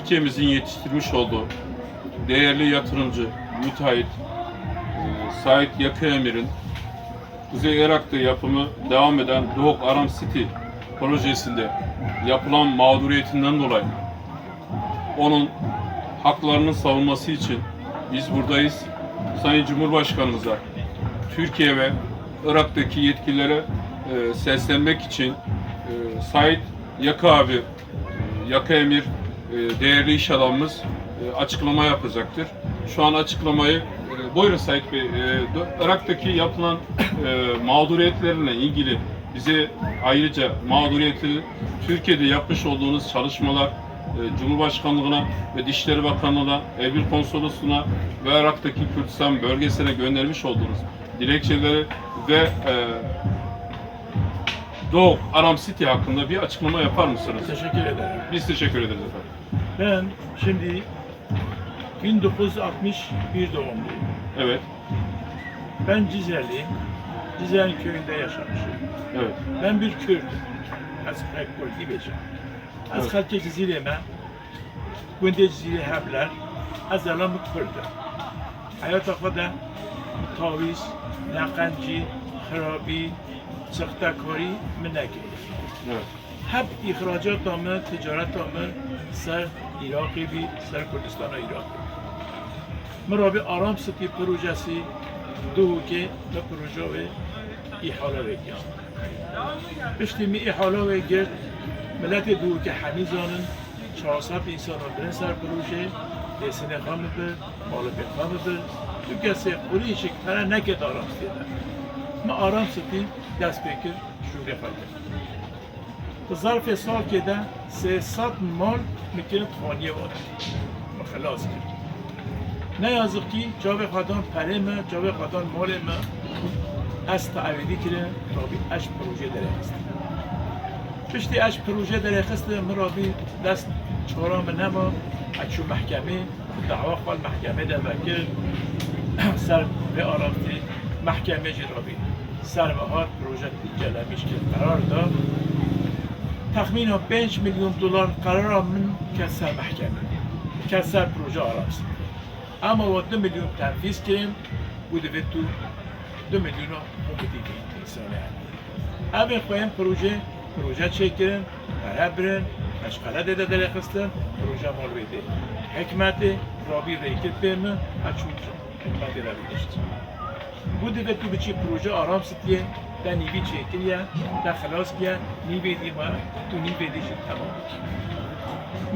Türkiye'mizin yetiştirmiş olduğu değerli yatırımcı, müteahhit, e, Sait Yakı Emir'in Kuzey Irak'ta yapımı devam eden Doğuk Aram City projesinde yapılan mağduriyetinden dolayı onun haklarının savunması için biz buradayız. Sayın Cumhurbaşkanımıza, Türkiye ve Irak'taki yetkililere e, seslenmek için e, Sait Yakı abi, e, Yakı Emir değerli iş adamımız e, açıklama yapacaktır. Şu an açıklamayı e, buyurun Sait Bey. E, Irak'taki yapılan e, mağduriyetlerle ilgili bize ayrıca mağduriyeti Türkiye'de yapmış olduğunuz çalışmalar e, Cumhurbaşkanlığına ve Dışişleri Bakanlığı'na, Erbil Konsolosluğu'na ve Irak'taki Kürdistan bölgesine göndermiş olduğunuz dilekçeleri ve e, Doğu Aram City hakkında bir açıklama yapar mısınız? Teşekkür ederim. Biz teşekkür ederiz efendim. Ben şimdi 1961 doğumluyum. Evet. Ben Cizel'liyim. Cizel köyünde yaşamışım. Evet. Ben bir Kürdüm. Asfak koy gibicem. Az evet. kalke cizileme, günde cizili hebler, az alamı Kürdüm. Hayat akıda taviz, nakanci, harabi, sıhtakori, minakir. Evet. هب اخراجات آمه تجارت آمه سر ایراقی بی سر کردستان ایراق من را به آرام ستی پروژه سی دو هکه با پروژه و ایحالا و گیان می ایحالا گرد ملت دو هکه 400 زانن انسان را سر پروژه دیسنه خامده بر مال بی خامده بر. تو کسی قولی شکتره نکه دارم سیده. من آرام ستی دست بکر شوری خواهده ظرف سال که ده 300 مال می‌تونه خانیه باشه ما خلاص کرد. نه یازق کی جاوه خدان پره ما جاوه خدان مال ما از تعویدی کرده رابی اش پروژه داره است پشتی اش پروژه داره خسته من رابی دست چهارم نما. اچو محکمه دعوا خال محکمه ده بکر سر به آرامتی محکمه جی رابی سر بهار پروژه جلمیش که قرار داد. تخمین 5 میلیون دلار قرار من کسر محکمه کسر پروژه آرامسی اما و دو میلیون تنفیز کردیم بوده به تو دو میلیون حکومتی که انسانه هم اما خواهیم پروژه پروژه چه کردن برای برن مشغله دیده داره خستن پروژه مال بیده حکمت رابی ریکت بیم اچون حکمت را بیدشت بوده به تو بچی پروژه آرام ستیه در نیوی چکریه در خلاص کیه نیوی دیما تو نیوی دیشی تمام.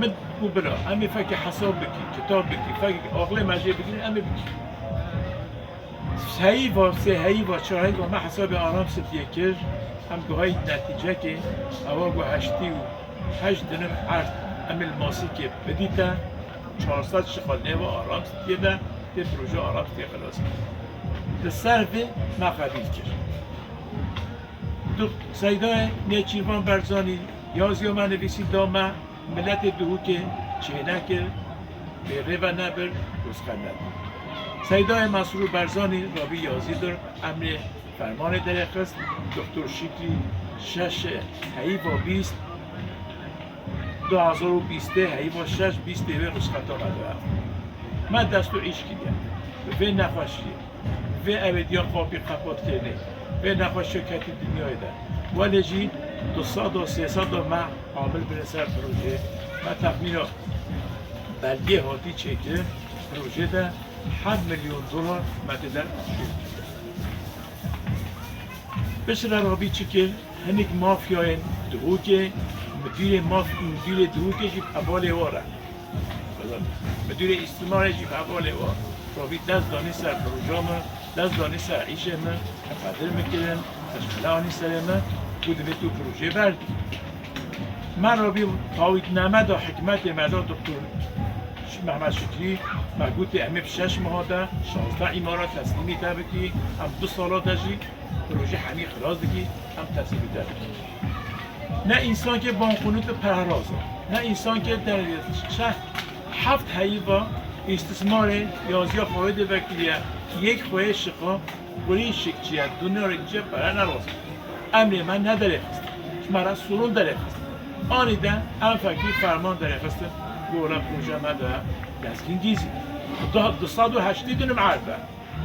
من بو برا امی فکر حساب بکی کتاب بکی فکر آقل مجه بکی امی بکی. هی و سه هی و چهار هی و ما حساب آرام ستیه کر هم گوهای نتیجه که اوا گو هشتی و هشت دنم عرض امی الماسی که بدیتا 400 شخالنه و آرام ستیه ده ده پروژه آرام ستیه خلاص کرد به صرف ما قبیل کرد دو سیدای نیچیروان برزانی یازی من نویسی دامه ملت دهو که چه نکر به ره و نبر رزقن ندر سیدای مسرور برزانی رابی یازی در امر فرمان درخست دکتر شکری شش هی و بیست دو هزار و بیسته هی و شش به رسخت آمده من دستو ایش کردیم و نخواشیه و اویدیا خوابی قپات کرده. و نخواست شرکتی دنیای ده. ولی جی دو ساد و سه ساد و مع عامل برسر پروژه و تخمین بلگه هاتی چکه پروژه ده. 7 میلیون دلار مددن شد. بسر رابی چکه هنگ مافیای دهوکه. مدیر ماف مدیر دهوکه جی حواله واره مدیر استعمار جی حواله واره رابی دست دانی سر پروژه ما دست دانی سر عیشه ما قدر می‌کردن تشکیلانی سر ما بود به تو پروژه بردی من رابی تاوید نمد و حکمت مدا دکتر محمد شکری مربوط امه شش ماه ده 16 امارات تسلیمی ده بکی هم دو سالا دجی پروژه همی خلاص دکی هم تسلیمی ده نه انسان که بانخونوت پرهرازه نه انسان که در شهر هفت حیبا استثمار یازیا فاید وکیلیه. یک خواه شقا گلی شکچیه دنیا رو اینجا برای نراز امر من نداره. مرا سرون داره. خست آنی ده هم فکری فرمان داره. خست گولا پروژه ما دا گزگین گیزی دا دو صد و هشتی دنم عربه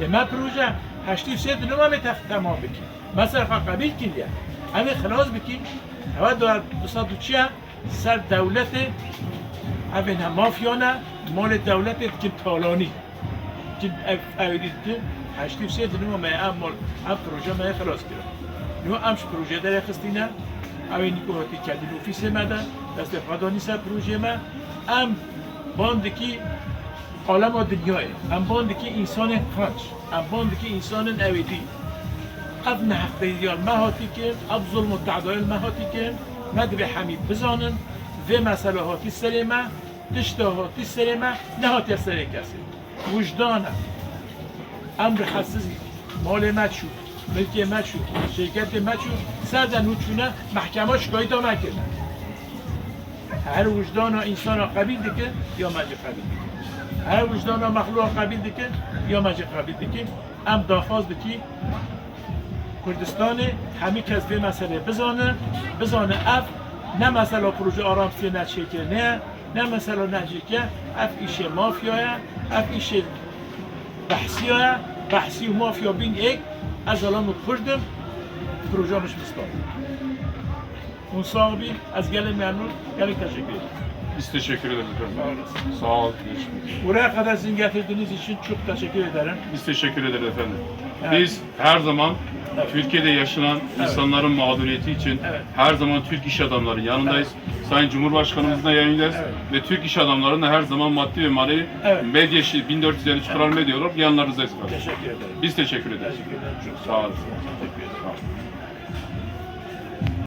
اما پروژه هشتی سه دنم همه تمام مثلا خواهد قبیل کنیه همه خلاص بکی اول دو صد و چیه؟ سر دولت. اوین هم مافیانه مال دولت که تالانی. که اویدید که هشتی سه دنم همه هم مال هم پروژه ما خلاص کرد نو امش پروژه در خستینه اوی نیکوهاتی کردین اوفیس مدن دست خدا نیست پروژه ما ام باند که عالم و دنیای ام باند که انسان خانش ام باند که انسان اویدی اب نه حق دیال مهاتی که اب ظلم و تعدایل مهاتی که مد به حمید بزانن و مسئله هاتی سر ما تشته هاتی سر ما نه هاتی سر کسی وجدانم امر حساسی مال ما شد. ملک ما شد. شرکت ما شد. سردن و محکمه شکایت ها کردن هر وجدان ها انسان ها قبیل دیگه یا مجه قبیل دیگه. هر وجدان ها مخلوق قبیل دیگه یا مجه قبیل دیگه. ام دافاز بکی کردستان همه کس به مسئله بزانه بزانه اف. نه مسئله پروژه آرام سی نشه که نه نه مسئله نشه که اف ایشه مافیاه اف ایشه بحثی ها بحثی و مافیا بین یک از الان کردم پروژه مش مستان اون صاحبی از گل ممنون گل teşekkür Biz teşekkür ederiz efendim. Sağ olasın. Sağ ol. görüşmek üzere. Buraya kadar sizin getirdiğiniz için çok teşekkür ederim. Biz teşekkür ederiz efendim. Evet. Biz her zaman Evet. Türkiye'de yaşanan insanların mağduriyeti için Evet. her zaman Türk iş adamları yanındayız. Sayın Cumhurbaşkanımızla yayınlayacağız Evet. ve Türk iş adamlarının her zaman maddi ve manevi Evet. medya işi 1453 kural medya olarak yanlarınızdayız. Teşekkür ederim. Biz teşekkür ederiz. Teşekkür ederim. Çok Sağ olun. Teşekkür